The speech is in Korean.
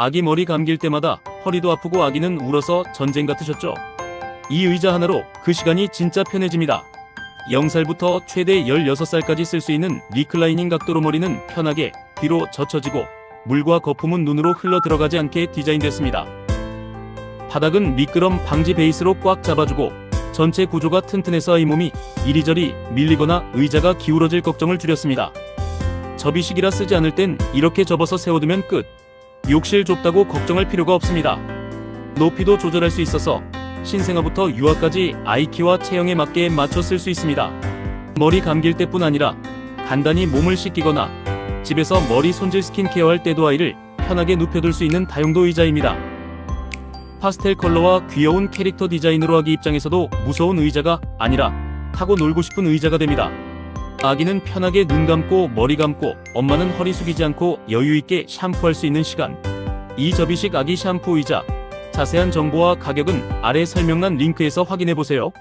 아기 머리 감길 때마다 허리도 아프고 아기는 울어서 전쟁 같으셨죠? 이 의자 하나로 그 시간이 진짜 편해집니다. 0살부터 최대 16살까지 쓸 수 있는 리클라이닝 각도로 머리는 편하게 뒤로 젖혀지고 물과 거품은 눈으로 흘러 들어가지 않게 디자인됐습니다. 바닥은 미끄럼 방지 베이스로 꽉 잡아주고 전체 구조가 튼튼해서 이 몸이 이리저리 밀리거나 의자가 기울어질 걱정을 줄였습니다. 접이식이라 쓰지 않을 땐 이렇게 접어서 세워두면 끝. 욕실 좁다고 걱정할 필요가 없습니다. 높이도 조절할 수 있어서 신생아부터 유아까지 아이 키와 체형에 맞게 맞춰 쓸 수 있습니다. 머리 감길 때뿐 아니라 간단히 몸을 씻기거나 집에서 머리 손질 스킨케어 할 때도 아이를 편하게 눕혀둘 수 있는 다용도 의자입니다. 파스텔 컬러와 귀여운 캐릭터 디자인으로 아기 입장에서도 무서운 의자가 아니라 타고 놀고 싶은 의자가 됩니다. 아기는 편하게 눈 감고 머리 감고 엄마는 허리 숙이지 않고 여유 있게 샴푸할 수 있는 시간. 이 접이식 아기 샴푸 의자. 자세한 정보와 가격은 아래 설명란 링크에서 확인해 보세요.